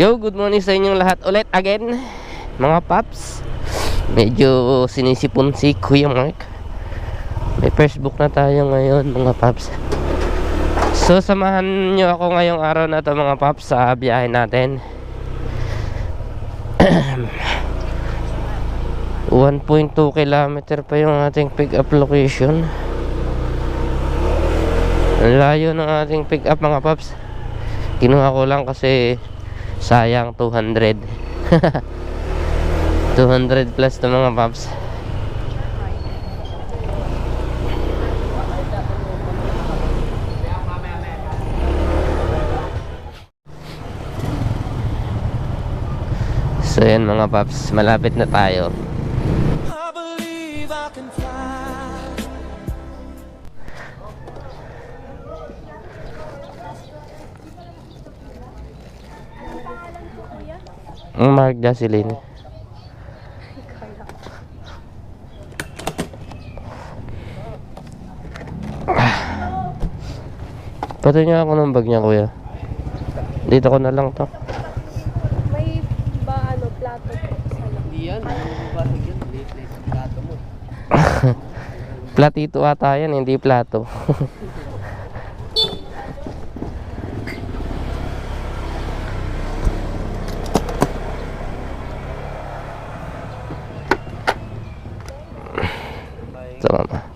Yo, good morning sa inyong lahat ulit again Mga paps. Medyo sinisipon si Kuya Mark. May first book na tayo ngayon mga paps. So samahan nyo ako ngayong araw na to mga paps Sa biyahe natin. 1.2 kilometer pa yung ating pick up location layo ng ating pick up mga paps. Kinuha ko lang kasi sayang 200 200 plus to mga paps. So yan mga paps, malapit na tayo. I believe I can fly. Mark Jocelyn Pati niya ako ng bag niya kuya Dito ko na lang to May ba ano, plato po sa loob? Yan, basig yan. Liit-liit ang plato mo. Platito ata yan, hindi plato Sa mama Uh,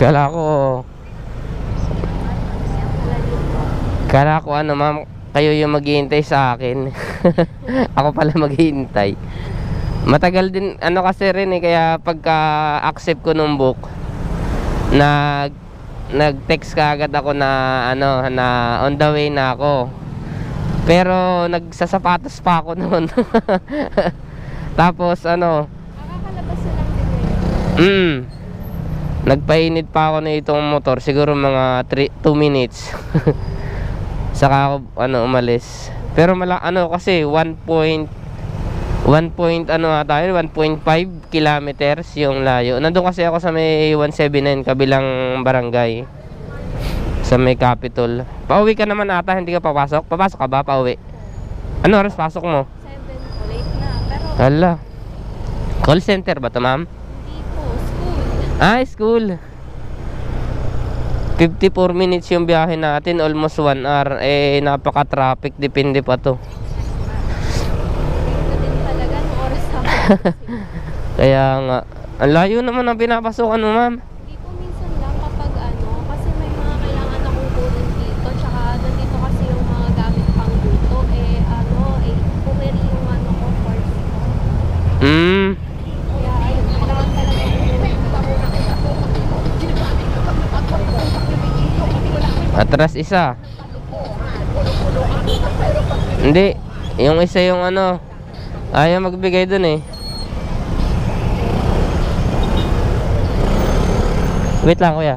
kala ko Kala ko ano ma'am Kayo yung maghihintay sa akin Ako pala maghihintay Matagal din ano kasi rin eh Kaya pagka accept ko nung book Nag Nag-text ka agad ako na ano na on the way na ako Pero nagsasapatos pa ako noon Tapos ano Nakakalabas na lang din ngayon. Mm. Nagpainit pa ako na itong motor, siguro mga 2 minutes. Saka ako ano umalis. Pero mala ano kasi 1 point 1 point ano nga tayo, 1.5 kilometers yung layo. Nandun kasi ako sa may 179 kabilang barangay. Sa may Capitol. Pauwi ka naman ata, hindi ka papasok? Papasok ka ba pauwi? Ano oras pasok mo? 7 po, late na. Pero Hala. Call center ba to, ma'am? Ah, school. 54 minutes yung biyahe natin, almost 1 hour. Eh, napaka-traffic, depende pa to. Kaya nga, ang layo naman ang pinapasukan mo, ma'am. Hindi po minsan lang kapag ano, kasi may mga kailangan akong kunin dito. Tsaka nandito kasi yung mga gamit pang luto. Eh ano, eh pumiri yung ano ko, force ko. Hmm, Kaya ayun, kailangan talaga atras isa. Hindi, yung isa yung ano, ayaw magbigay dun eh. Wait lang, kuya.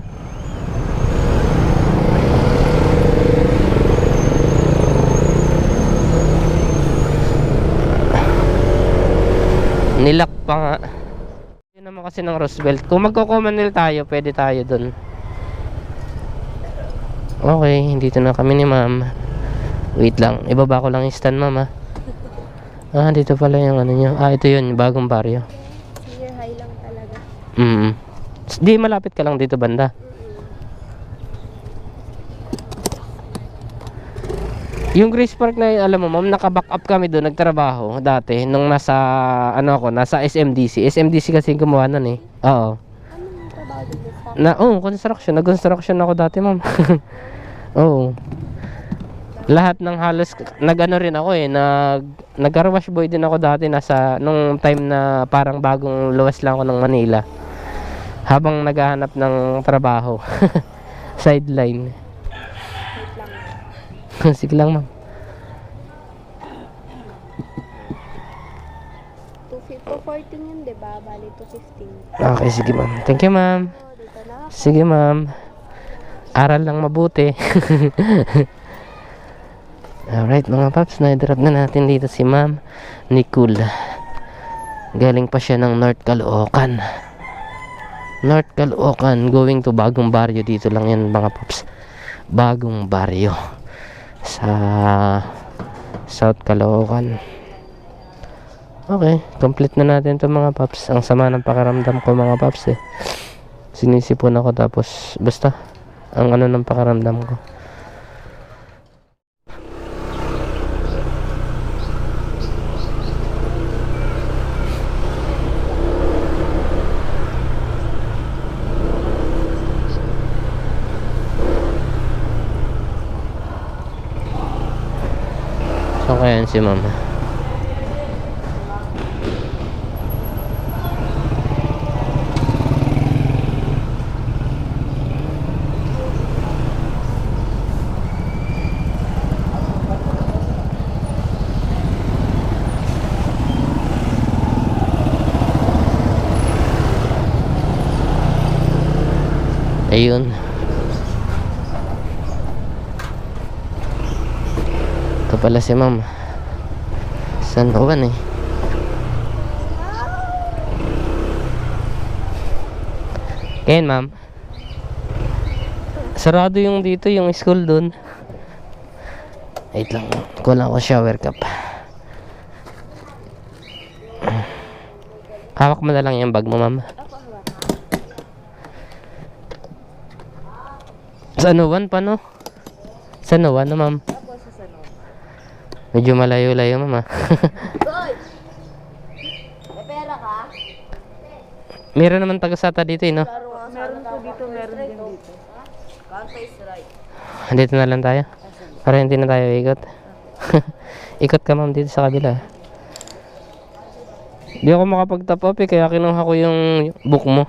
Nilak pa nga. Yun naman kasi ng Roosevelt. Kung magko-commonweal tayo, pwede tayo dun. Okay, dito na kami ni ma'am. Wait lang, ibaba ko lang yung stand ma'am ah. Ah, dito pala yung ano nyo. Ah, ito yun, yung bagong baryo. senior high lang talaga. Mm. Di malapit ka lang dito banda. Yung Grace Park na yun, alam mo ma'am, naka-back up kami doon, nagtrabaho dati nung nasa ano ako, nasa SMDC. SMDC kasi yung gumawa nun eh. Oo. Anong trabaho dito Na, oh, construction. Nag-construction ako dati, ma'am. Oo. Oh. Lahat ng halos nagano rin ako eh, nag nag-carwash boy din ako dati nasa nung time na parang bagong luwas lang ako ng Manila. Habang naghahanap ng trabaho. Sideline. Sige lang, ma'am. 214 yun, di ba? Bali, 215. Okay, sige, ma'am. Thank you, ma'am. Sige, ma'am. Aral lang mabuti. Alright mga paps, na-drop na natin dito si ma'am Nicole. Galing pa siya ng North Caloocan. North Caloocan, going to Bagong Baryo. Dito lang yan mga paps. Bagong Baryo. Sa South Caloocan. Okay, complete na natin to mga paps. Ang sama ng pakaramdam ko mga paps eh sinisipon ako tapos basta ang ano ng pakaramdam ko. So kaya si mama Ayun. Ito pala si ma'am. San Juan eh. Ken ma'am. Sarado yung dito, yung school dun. Wait lang. Kulang ko shower cup. Hawak mo na lang yung bag mo, ma'am. Sa Anuwan pa, no? Sa Anuwan, no, ma'am? Medyo malayo-layo, ma'am, ah. May pera ka? Meron naman taga-sata dito, eh, no? Meron po dito, meron din dito. Counter right. Dito na lang tayo. Para hindi na tayo ikot. ikot ka, ma'am, dito sa kabila. Hindi ako makapag-top up, eh, kaya kinuha ko yung book mo.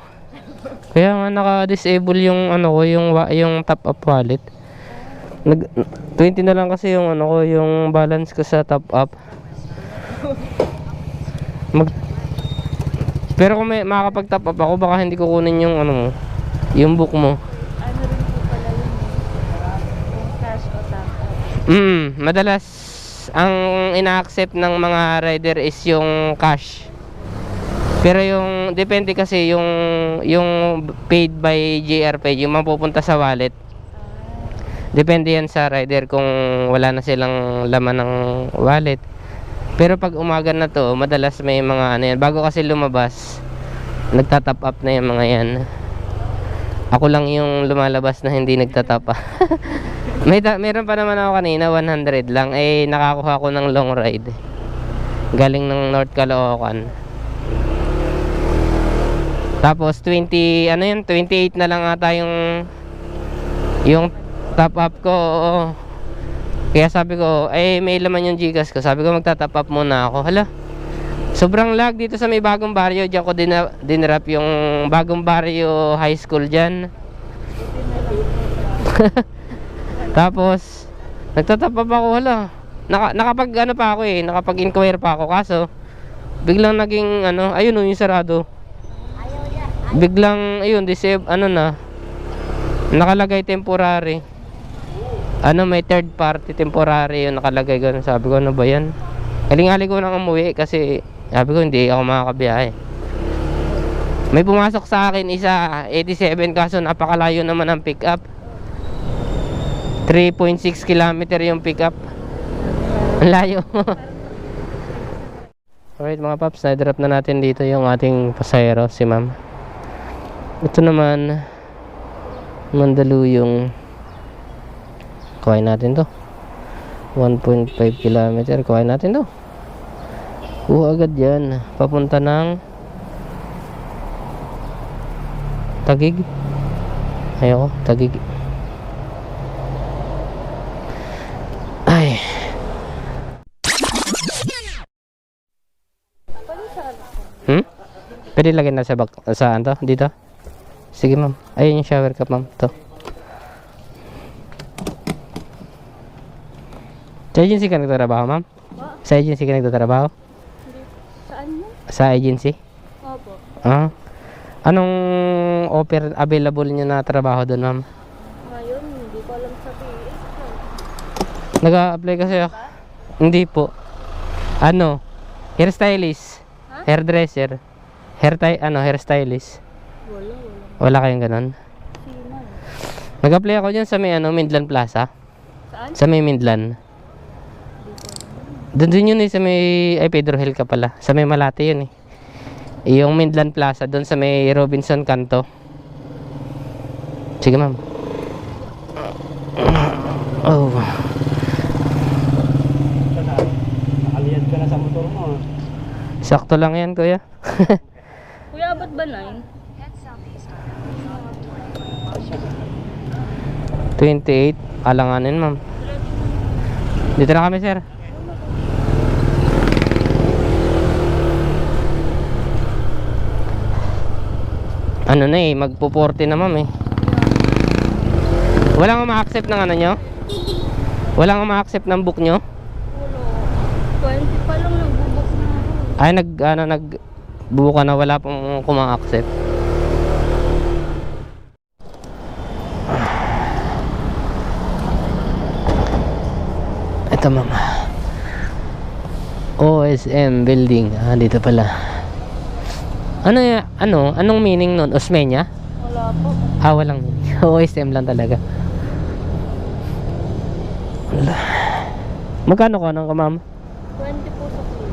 Kaya nga naka-disable yung ano ko, yung yung top up wallet. Nag 20 na lang kasi yung ano ko, yung balance ko sa top up. Mag Pero kung may makakapag-top up ako, baka hindi ko kunin yung ano mo, yung book mo. Ano rin po pala yun eh. Kung cash o tap. Mm, madalas ang ina-accept ng mga rider is yung cash. Pero yung depende kasi yung yung paid by JR Pay, yung mapupunta sa wallet. Depende yan sa rider kung wala na silang laman ng wallet. Pero pag umaga na to, madalas may mga ano yan. Bago kasi lumabas, nagtatap up na yung mga yan. Ako lang yung lumalabas na hindi nagtatap up. may meron pa naman ako kanina, 100 lang. Eh, nakakuha ko ng long ride. Galing ng North Caloocan. Tapos 20, ano yun, 28 na lang ata yung yung top up ko. oo. Kaya sabi ko, eh may laman yung Gcash ko. Sabi ko magta-top up muna ako. Hala. Sobrang lag dito sa may bagong baryo. Diyan ko din dinrap yung bagong baryo high school diyan. Tapos nagtatap up ako wala. Naka, nakapag ano pa ako eh, nakapag-inquire pa ako kaso biglang naging ano, ayun oh, yung sarado. Biglang ayun, disable ano na. Nakalagay temporary. Ano may third party temporary yung nakalagay ganun. Sabi ko ano ba 'yan? Kalingali ko nang umuwi kasi sabi ko hindi ako makakabiyahe. May pumasok sa akin isa 87 kaso napakalayo naman ang pick up. 3.6 kilometer yung pick up. Ang layo. Alright mga paps, na-drop na natin dito yung ating pasahero, si ma'am. Ito naman, Mandaluyong. Kuhain natin to. 1.5 kilometer, kuhain natin to. Kuha agad yan. Papunta ng Tagig. Ayoko, Tagig. Ay. Hmm? Pwede lagyan na sa bak sa ano dito? Sige ma'am. Ayun yung shower cup ma'am. To. Sa agency ka nagtatrabaho ma'am? Sa agency ka nagtatrabaho? Saan mo? sa agency? Opo. Ah. Anong offer available nyo na trabaho doon, ma'am? Ngayon, hindi ko alam sa PH. Nag-a-apply kasi ako. Hindi po. Ano? Hairstylist. Ha? Hairdresser. Hair ty- ano, hairstylist. Wala, wala. Kayong ganun? Sino? Nag-apply ako dyan sa may ano, Midland Plaza. Saan? Sa may Midland. Doon din yun eh, sa may, ay Pedro Hill ka pala. Sa may Malate yun eh. Yung Midland Plaza, doon sa may Robinson Kanto. Sige ma'am. Oh. Nakaliyad ka na sa motor mo. ah. Sakto lang yan, kuya. Kuya, ba't ba nine? 28, alanganin ma'am. Dito na kami, sir. Ano na eh, magpo-40 na ma'am eh. Walang ma-accept ng ano nyo? Walang ma-accept ng book nyo? Wala. 20 pa lang nagbubok na. Ay, nag, ano, nag, buka na wala pong kumang-accept. Ito, ma'am. OSM building. Ah, dito pala. Ano ya, ano, anong meaning nun? Osmeña? Wala po. Ah, walang meaning. OSM lang talaga. Wala. Magkano ko ka, ma'am? 20 po sa kuya.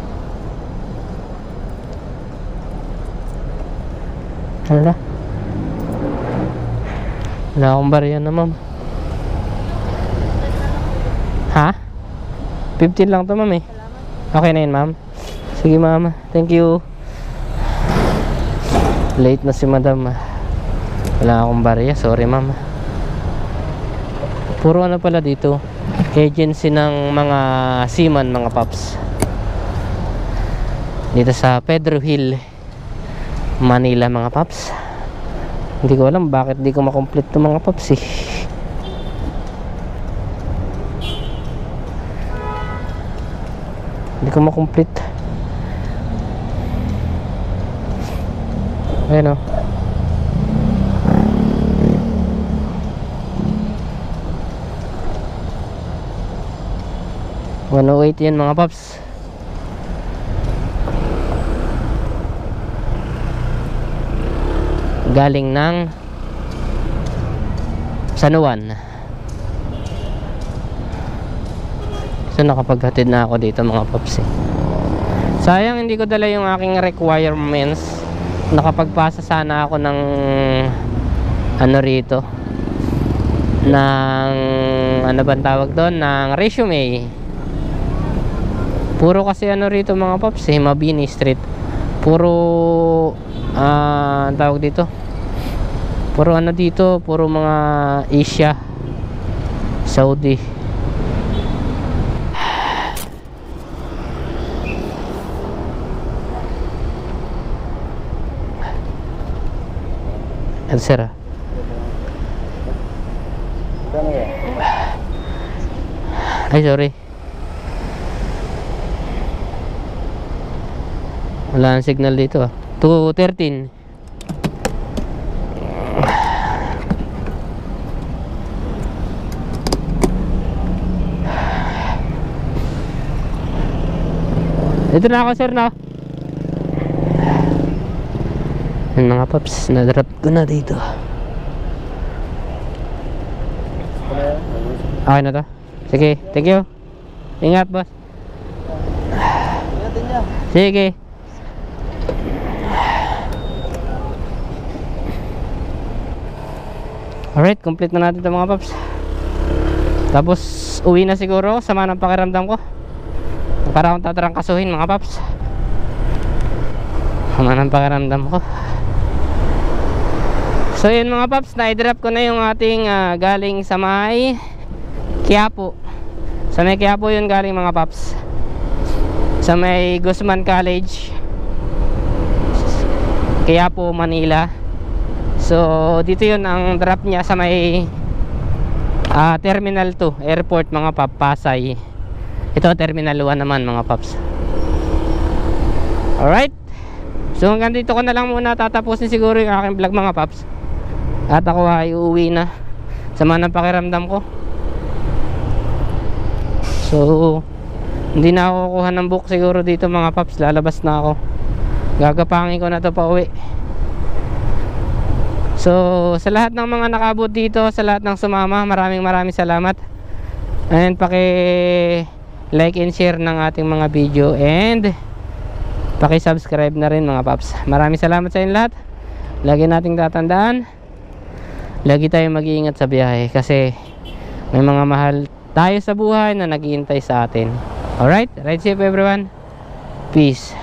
Hala. Wala akong barya na, ma'am. Ha? 15 lang to, ma'am eh. Okay na yun, ma'am. Sige, ma'am. Thank you. Late na si madam. ah. Wala akong barya. Sorry, ma'am. Puro ano pala dito. Agency ng mga seaman, mga paps. Dito sa Pedro Hill. Manila mga paps hindi ko alam bakit di ko makomplete to mga paps eh hindi ko makomplete. Ayun o One oh yan mga paps. Galing ng San so nakapaghatid na ako dito mga paps eh. sayang hindi ko dala yung aking requirements. Nakapagpasa sana ako ng ano rito ng ano bang tawag doon? Ng resume. Puro kasi ano rito mga paps eh Mabini Street. Puro ah ang tawag dito? Puro ano dito puro mga Asia Saudi Gano yan? Ay sorry Wala ang signal dito ah 213 Ito na ako sir na Yan mga paps Na-drop ko na dito. Okay na to? Sige thank you. Ingat boss. Sige. Alright, complete na natin ito mga paps. Tapos uwi na siguro Sama ng pakiramdam ko. Para akong tatarangkasuhin mga paps. Sama ng pakiramdam ko So yun mga paps Na-drop ko na yung ating ah, Galing sa may Quiapo Sa may Quiapo yun galing mga paps Sa may Guzman College Quiapo, Manila So, dito yun ang drop niya sa may ah, Terminal 2, airport mga pap, Pasay. Ito, Terminal 1 naman mga paps. Alright. So hanggang dito ko na lang muna tatapusin siguro yung aking vlog mga paps. At ako ay uuwi na. Sama ng pakiramdam ko. So, hindi na ako kukuha ng book siguro dito mga paps. Lalabas na ako. Gagapangin ko na to pa uwi. So, sa lahat ng mga nakabot dito, sa lahat ng sumama, maraming maraming salamat. And paki like and share ng ating mga video and paki-subscribe na rin mga paps. Maraming salamat sa inyo lahat. Lagi nating tatandaan. Lagi tayong mag-iingat sa biyahe kasi may mga mahal tayo sa buhay na naghihintay sa atin. Alright? Ride safe everyone. Peace.